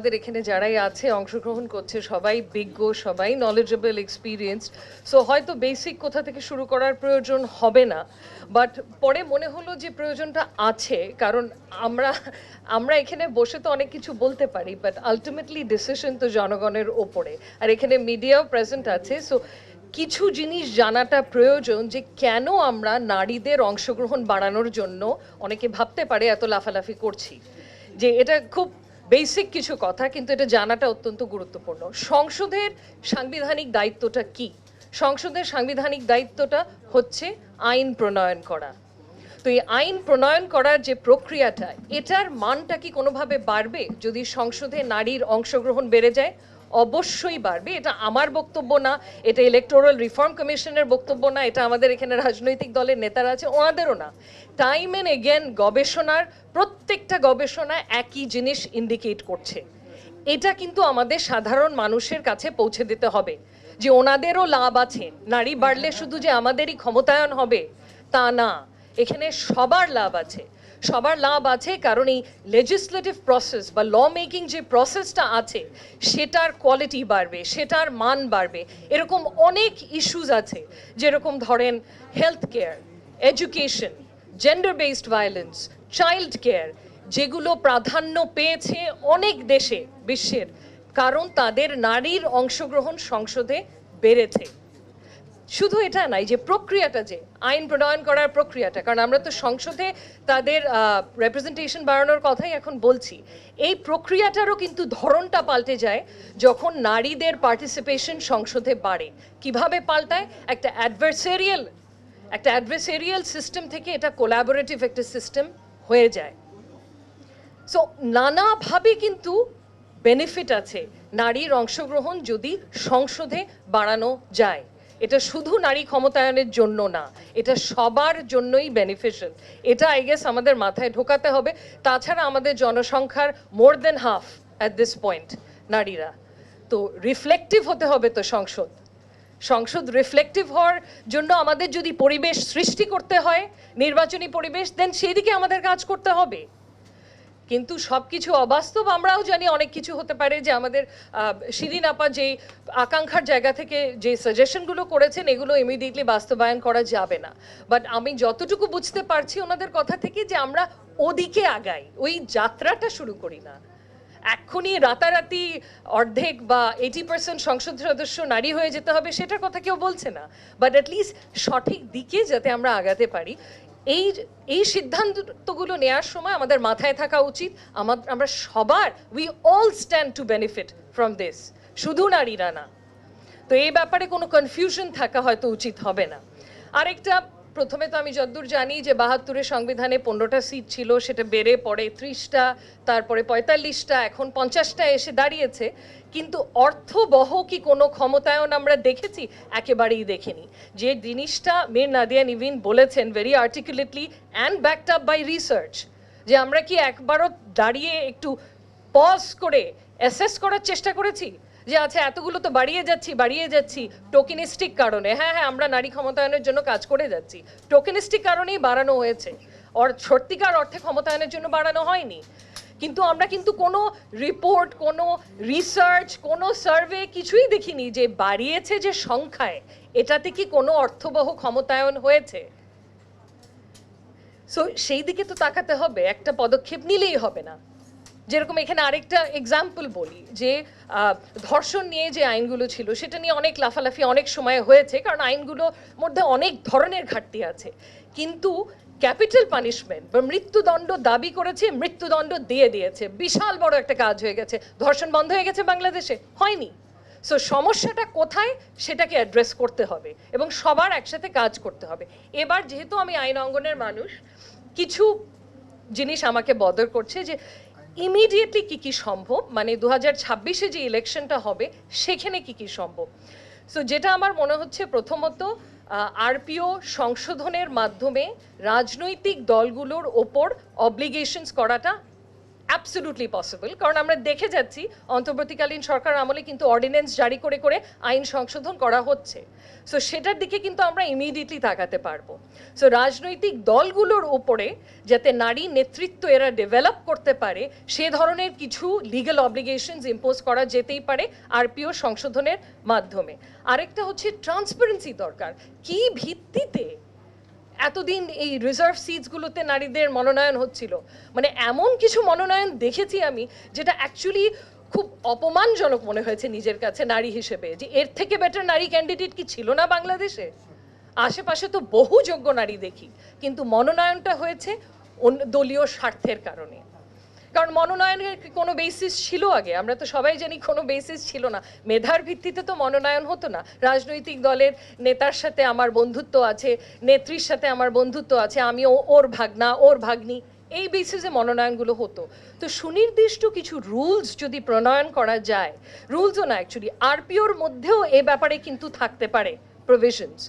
আমাদের এখানে যারাই আছে, অংশগ্রহণ করছে, সবাই বিজ্ঞ, সবাই নলেজেবল এক্সপিরিয়েন্স সো হয়তো বেসিক কোথা থেকে শুরু করার প্রয়োজন হবে না। বাট পরে মনে হলো যে প্রয়োজনটা আছে, কারণ আমরা আমরা এখানে বসে তো অনেক কিছু বলতে পারি বাট আলটিমেটলি ডিসিশন তো জনগণের ওপরে। আর এখানে মিডিয়াও প্রেজেন্ট আছে সো কিছু জিনিস জানাটা প্রয়োজন যে কেন আমরা নারীদের অংশগ্রহণ বাড়ানোর জন্য অনেকে ভাবতে পারে এত লাফালাফি করছি। যে এটা খুব বেসিক কিছু কথা, কিন্তু এটা জানাটা অত্যন্ত গুরুত্বপূর্ণ। সংসদের সাংবিধানিক দায়িত্বটা কি? সংসদের সাংবিধানিক দায়িত্বটা হচ্ছে আইন প্রণয়ন করা। তো এই আইন প্রণয়ন করার যে প্রক্রিয়াটা, এটার মানটা কি কোনোভাবে বাড়বে যদি সংসদে নারীর অংশগ্রহণ বেড়ে যায়? অবশ্যই বাড়বে। এটা আমার বক্তব্য না, এটা ইলেকটোরাল রিফর্ম কমিশনের বক্তব্য না, এটা আমাদের এখানে রাজনৈতিক দলের নেতারা আছে, ওনাদেরও না। টাইম এন্ড এগেন গবেষণার, প্রত্যেকটা গবেষণা একই জিনিস ইন্ডিকেট করছে। এটা কিন্তু আমাদের সাধারণ মানুষের কাছে পৌঁছে দিতে হবে যে ওনাদেরও লাভ আছে। নারী বাড়লে শুধু যে আমাদেরই ক্ষমতায়ন হবে, তা না। এখানে সবার লাভ আছে। সবার লাভ আছে কারণ এই লেজিসলেটিভ প্রসেস বা ল মেকিং যে প্রসেসটা আছে, সেটার কোয়ালিটি বাড়বে, সেটার মান বাড়বে। এরকম অনেক ইস্যুজ আছে, যেরকম ধরেন health care education gender based violence child care যেগুলো প্রাধান্য পেয়েছে অনেক দেশে, বিশ্বের। কারণ তাদের নারীর অংশগ্রহণ সংসদে বেড়েছে। শুধু এটা নাই, যে প্রক্রিয়াটা যে, আইন প্রণয়ন করার প্রক্রিয়াটা, কারণ আমরা তো সংসদে তাদের রেপ্রেজেন্টেশন বাড়ানোর কথাই এখন বলছি। এই প্রক্রিয়াটারও কিন্তু ধরনটা পাল্টে যায় যখন নারীদের পার্টিসিপেশন সংসদে বাড়ে। কীভাবে পাল্টায়? একটা অ্যাডভার্সেরিয়াল একটা অ্যাডভার্সেরিয়াল সিস্টেম থেকে এটা কোলাবোরেটিভ একটা সিস্টেম হয়ে যায়। সো নানাভাবে কিন্তু বেনিফিট আছে নারীর অংশগ্রহণ যদি সংসদে বাড়ানো যায়। এটা শুধু নারী ক্ষমতায়নের জন্য না, এটা সবার জন্যই বেনিফিশিয়াল এটা আই গেস আমাদের মাথায় ঢোকাতে হবে। তাছাড়া আমাদের জনসংখ্যার more than half at this point নারীরা। তো রিফ্লেকটিভ হতে হবে তো সংসদ। সংসদ রিফ্লেকটিভ হওয়ার জন্য আমাদের যদি পরিবেশ সৃষ্টি করতে হয়, নির্বাচনী পরিবেশ দেন সেই দিকে আমাদের কাজ করতে হবে। কিন্তু সবকিছু অবাস্তব আমরাও জানি অনেক কিছু হতে পারে যে আমাদের শিরিন আপা যে আকাঙ্ক্ষার জায়গা থেকে যে সাজেশনগুলো করেছেন, এগুলো ইমিডিয়েটলি বাস্তবায়ন করা যাবে না। বাট আমি যতটুকু বুঝতে পারছি ওনাদের কথা থেকে যে আমরা ওদিকে আগাই, ওই যাত্রাটা শুরু করি না। এক্ষুনি রাতারাতি অর্ধেক বা এইটি পার্সেন্ট সংসদ সদস্য নারী হয়ে যেতে হবে, সেটার কথা কেউ বলছে না। বাট অ্যাটলিস্ট সঠিক দিকে যাতে আমরা আগাতে পারি। এই এই সিদ্ধান্তগুলো নেওয়ার সময় আমাদের মাথায় থাকা উচিত আমার আমরা সবার we all stand to benefit from this শুধু নারীরা না। তো এই ব্যাপারে কোনো কনফিউশন থাকা হয়তো উচিত হবে না। আরেকটা প্রথমে তো আমি যতদূর জানি যে বাহাত্তরের সংবিধানে পনেরোটা সিট ছিল, সেটা বেড়ে পড়ে ত্রিশটা, তারপরে পঁয়তাল্লিশটা, এখন পঞ্চাশটা এসে দাঁড়িয়েছে। কিন্তু অর্থবহ কি কোনো ক্ষমতায়ন আমরা দেখেছি? একেবারেই দেখিনি। যে জিনিসটা মীর নাদিয়া নিভিন বলেছেন very articulately and backed up by research যে আমরা কি একবারও দাঁড়িয়ে একটু পজ করে অ্যাসেস করার চেষ্টা করেছি? যে আচ্ছা এতগুলো তো বাড়িয়ে যাচ্ছি বাড়িয়ে যাচ্ছি টোকেনিস্টিক কারণে। হ্যাঁ হ্যাঁ আমরা নারী ক্ষমতায়নের জন্য কাজ করে যাচ্ছি। টোকেনিস্টিক কারণেই বাড়ানো হয়েছে। অর, সত্যিকার অর্থে ক্ষমতায়নের জন্য বাড়ানো হয়নি। কিন্তু আমরা কিন্তু কোনো রিপোর্ট কোনো রিসার্চ কোনো সার্ভে কিছুই দেখিনি যে বাড়িয়েছে যে সংখ্যায়, এটাতে কি কোনো অর্থবহ ক্ষমতায়ন হয়েছে? সো সেই দিকে তো তাকাতে হবে। একটা পদক্ষেপ নিলেই হবে না। যেরকম এখানে আরেকটা এক্সাম্পল বলি, যে ধর্ষণ নিয়ে যে আইনগুলো ছিল, সেটা নিয়ে অনেক লাফালাফি অনেক সময় হয়েছে, কারণ আইনগুলোর মধ্যে অনেক ধরনের ঘাটতি আছে। কিন্তু ক্যাপিটাল পানিশমেন্ট বা মৃত্যুদণ্ড দাবি করেছে, মৃত্যুদণ্ড দিয়ে দিয়েছে। বিশাল বড় একটা কাজ হয়ে গেছে। ধর্ষণ বন্ধ হয়ে গেছে বাংলাদেশে। হয়নি। সো সমস্যাটা কোথায়? সেটাকে অ্যাড্রেস করতে হবে এবং সবার একসাথে কাজ করতে হবে। এবার যেহেতু আমি আইন অঙ্গনের মানুষ, কিছু জিনিস আমাকে বদল করছে যে ইমিডিয়েটলি কি কি সম্ভব? মানে দু হাজার ছাব্বিশে যে ইলেকশনটা হবে, সেখানে কি কি সম্ভব? সো যেটা আমার মনে হচ্ছে প্রথমত আরপিও সংশোধনের মাধ্যমে রাজনৈতিক দলগুলোর ওপর অব্লিগেশনস করাটা অ্যাবসলুটলি পসিবল কারণ আমরা দেখে যাচ্ছি অন্তর্বর্তীকালীন সরকার আমলে কিন্তু অর্ডিন্যান্স জারি করে করে আইন সংশোধন করা হচ্ছে। সো সেটার দিকে কিন্তু আমরা ইমিডিয়েটলি তাকাতে পারব। সো রাজনৈতিক দলগুলোর উপরে যাতে নারী নেতৃত্ব এরা ডেভেলপ করতে পারে, সে ধরনের কিছু লিগ্যাল অব্লিগেশনস ইম্পোজ করা যেতেই পারে আরপিও সংশোধনের মাধ্যমে। আরেকটা হচ্ছে ট্রান্সপারেন্সি দরকার। কি ভিত্তিতে এতদিন এই রিজার্ভ সিটসগুলোতে নারীদের মনোনয়ন হচ্ছিল। মানে এমন কিছু মনোনয়ন দেখেছি আমি, যেটা অ্যাকচুয়ালি খুব অপমানজনক মনে হয়েছে নিজের কাছে নারী হিসেবে, যে এর থেকে বেটার নারী ক্যান্ডিডেট কি ছিল না বাংলাদেশে? আশেপাশে তো বহু যোগ্য নারী দেখি, কিন্তু মনোনয়নটা হয়েছে দলীয় স্বার্থের কারণে। কারণ মনোনয়নের কোনো বেসিস ছিল আগে। আমরা তো সবাই জানি কোনো বেসিস ছিল না। মেধার ভিত্তিতে তো মনোনয়ন হতো না। রাজনৈতিক দলের নেতার সাথে আমার বন্ধুত্ব আছে, নেত্রীর সাথে আমার বন্ধুত্ব আছে, আমি ওর ভাগনা, ওর ভাগ্নি, এই বেসিসে মনোনয়নগুলো হতো। তো সুনির্দিষ্ট কিছু রুলস যদি প্রণয়ন করা যায় রুলসও না অ্যাকচুয়ালি আরপিওর মধ্যেও এ ব্যাপারে কিন্তু থাকতে পারে প্রভিশনস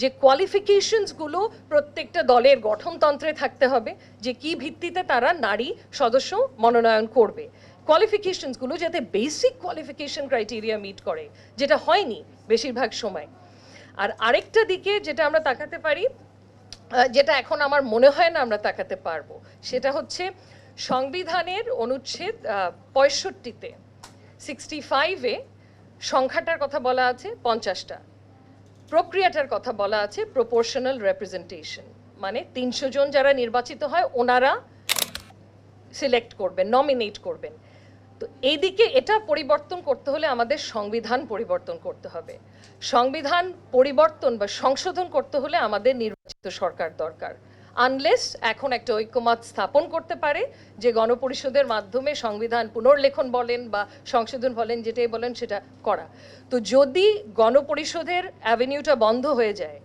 যে কোয়ালিফিকেশনসগুলো প্রত্যেকটা দলের গঠনতন্ত্রে থাকতে হবে, যে কি ভিত্তিতে তারা নারী সদস্য মনোনয়ন করবে। কোয়ালিফিকেশনসগুলো যাতে বেসিক কোয়ালিফিকেশন ক্রাইটেরিয়া মিট করে, যেটা হয়নি বেশিরভাগ সময়। আর আরেকটা দিকে যেটা আমরা তাকাতে পারি যেটা এখন আমার মনে হয় না আমরা তাকাতে পারব, সেটা হচ্ছে সংবিধানের অনুচ্ছেদ পঁয়ষট্টিতে সিক্সটি ফাইভে সংখ্যাটার কথা বলা আছে, পঞ্চাশটা। প্রক্রিয়াটার কথা বলা আছে প্রপোর্শনাল রেপ্রেজেন্টেশন মানে তিনশো জন যারা নির্বাচিত হয়, ওনারা সিলেক্ট করবেন নমিনেট করবেন। তো এইদিকে এটা পরিবর্তন করতে হলে আমাদের সংবিধান পরিবর্তন করতে হবে। সংবিধান পরিবর্তন বা সংশোধন করতে হলে আমাদের নির্বাচিত সরকার দরকার। আনলেস এখন একটা ঐক্যমত স্থাপন করতে পারে, যে গণপরিষদের মাধ্যমে সংবিধান পুনর্লেখন বলেন বা সংশোধন বলেন, যেটাই বলেন সেটা করা। তো যদি গণপরিষদের অ্যাভিনিউটা বন্ধ হয়ে যায়,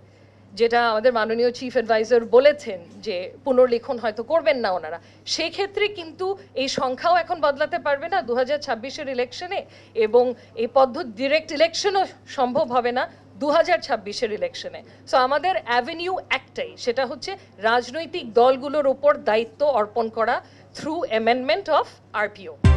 যেটা আমাদের মাননীয় চিফ অ্যাডভাইজার বলেছেন যে পুনর্লিখন হয়তো করবেন না ওনারা, সেক্ষেত্রে কিন্তু এই সংখ্যাও এখন বদলাতে পারবে না। দু হাজার ছাব্বিশের ইলেকশনে এবং এই পদ্ধতি ডিরেক্ট ইলেকশনও সম্ভব হবে না। দু হাজার ছাব্বিশের ইলেকশনে সো আমাদের অ্যাভিনিউ একটাই, সেটা হচ্ছে রাজনৈতিক দলগুলোর ওপর দায়িত্ব অর্পণ করা থ্রু অ্যামেন্ডমেন্ট অফ আরপিও